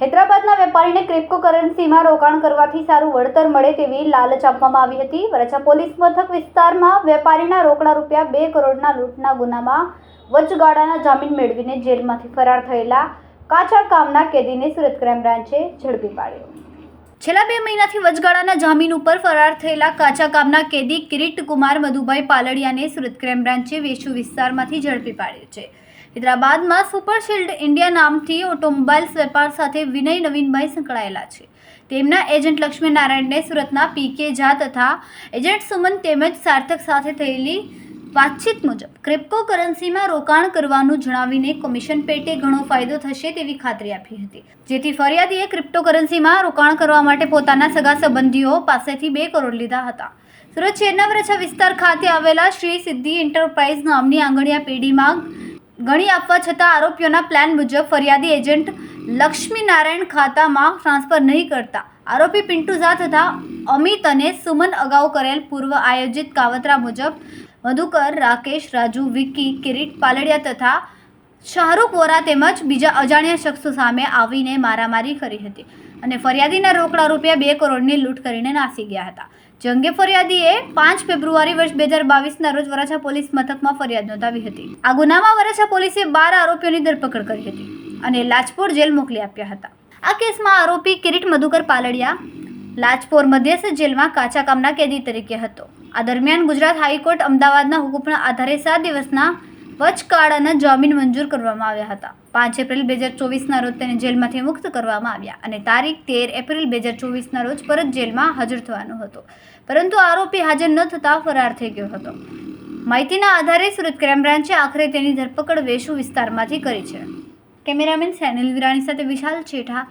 હૈદરાબાદના વેપારીને ક્રિપ્ટોકરન્સીમાં રોકાણ કરવાથી સારું વળતર મળે તેવી લાલચ આપવામાં આવી હતી. વરછા પોલીસ મથક વિસ્તારમાં વેપારીના રોકડા રૂપિયા બે કરોડના લૂંટના ગુનામાં વચગાળાના જામીન મેળવીને જેલમાંથી ફરાર થયેલા કાચા કામના કેદીને સુરત ક્રાઇમ બ્રાન્ચે ઝડપી પાડ્યો. છેલ્લા બે મહિનાથી વચગાળાના જામીન ઉપર ફરાર થયેલા કાચા ગામના કેદી કિરીટ કુમાર મધુભાઈ પાલડિયાને સુરત ક્રાઇમ બ્રાન્ચે વેશુ વિસ્તારમાંથી ઝડપી પાડ્યો છે. હૈદરાબાદમાં સુપર શિલ્ડ ઇન્ડિયા નામથી ઓટોમોબાઈલ્સ વેપાર સાથે વિનય નવીનભાઈ સંકળાયેલા છે. તેમના એજન્ટ લક્ષ્મી નારાયણને સુરતના પીકે ઝા તથા એજન્ટ સુમન તેમજ સાર્થક સાથે થયેલી વાતચીત મુજબ ક્રિપ્ટો કરન્સીમાં રોકાણ કરવાનું જણાવીને કમિશન પેટે ઘણો ફાયદો થશે તેવી ખાતરી આપી હતી. જેથી ફરિયાદીએ ક્રિપ્ટોકરન્સીમાં રોકાણ કરવા માટે પોતાના સગા સંબંધીઓ પાસેથી બે કરોડ લીધા હતા. સુરત શહેરના વરછા વિસ્તાર ખાતે આવેલા શ્રી સિદ્ધિ એન્ટરપ્રાઇઝ નામની આંગણિયા પેઢીમાં ગણી આપવા છતાં આરોપીઓના પ્લાન મુજબ ફરિયાદી એજન્ટ લક્ષ્મી નારાયણ ખાતામાં ટ્રાન્સફર નહીં કરતા. આરોપી પિન્ટુ ઝા તથા અમિત અને સુમન અગાઉ કરેલ પૂર્વ આયોજિત કાવતરા મુજબ મધુકર, રાકેશ, રાજુ વિકી કિરીટ, પાલડિયા તથા શાહરૂખ વોરા તેમજ બીજા અજાણ્યા શખ્સો સામે આવીને મારામારી કરી હતી અને ફરિયાદીના રોકડા રૂપિયા બે કરોડની લૂંટ કરીને નાસી ગયા હતા. જંગે ફરિયાદીએ પાંચ ફેબ્રુઆરી વર્ષ બે હજાર બાવીસના રોજ વરાછા પોલીસ મથકમાં ફરિયાદ નોંધાવી હતી. આ ગુનામાં વરાછા પોલીસે બાર આરોપીઓની ધરપકડ કરી હતી અને લાજપોર જેલ મોકલી આપ્યા હતા. આ કેસમાં આરોપી કિરીટ મધુકર પાલડિયા લાજપોર મધ્યસ્થ જેલમાં કાચા કામના કેદી તરીકે હતો. આ દરમિયાન ગુજરાત હાઈકોર્ટ અમદાવાદના હુકુમના આધારે સાત દિવસના વચગાળાના જામીન મંજૂર કરવામાં આવ્યા હતા. પાંચ એપ્રિલ બે હજાર ચોવીસના રોજ તેને જેલમાંથી મુક્ત કરવામાં આવ્યા અને તારીખ તેર એપ્રિલ બે હજાર ચોવીસના રોજ પરત જેલમાં હાજર થવાનો હતો. પરંતુ આરોપી હાજર ન થતાં ફરાર થઈ ગયો હતો. માહિતીના આધારે સુરત ક્રાઇમ બ્રાન્ચે આખરે તેની ધરપકડ વેશુ વિસ્તારમાંથી કરી છે. કેમેરામેન સેનિલ વિરાણી સાથે વિશાલ છેઠા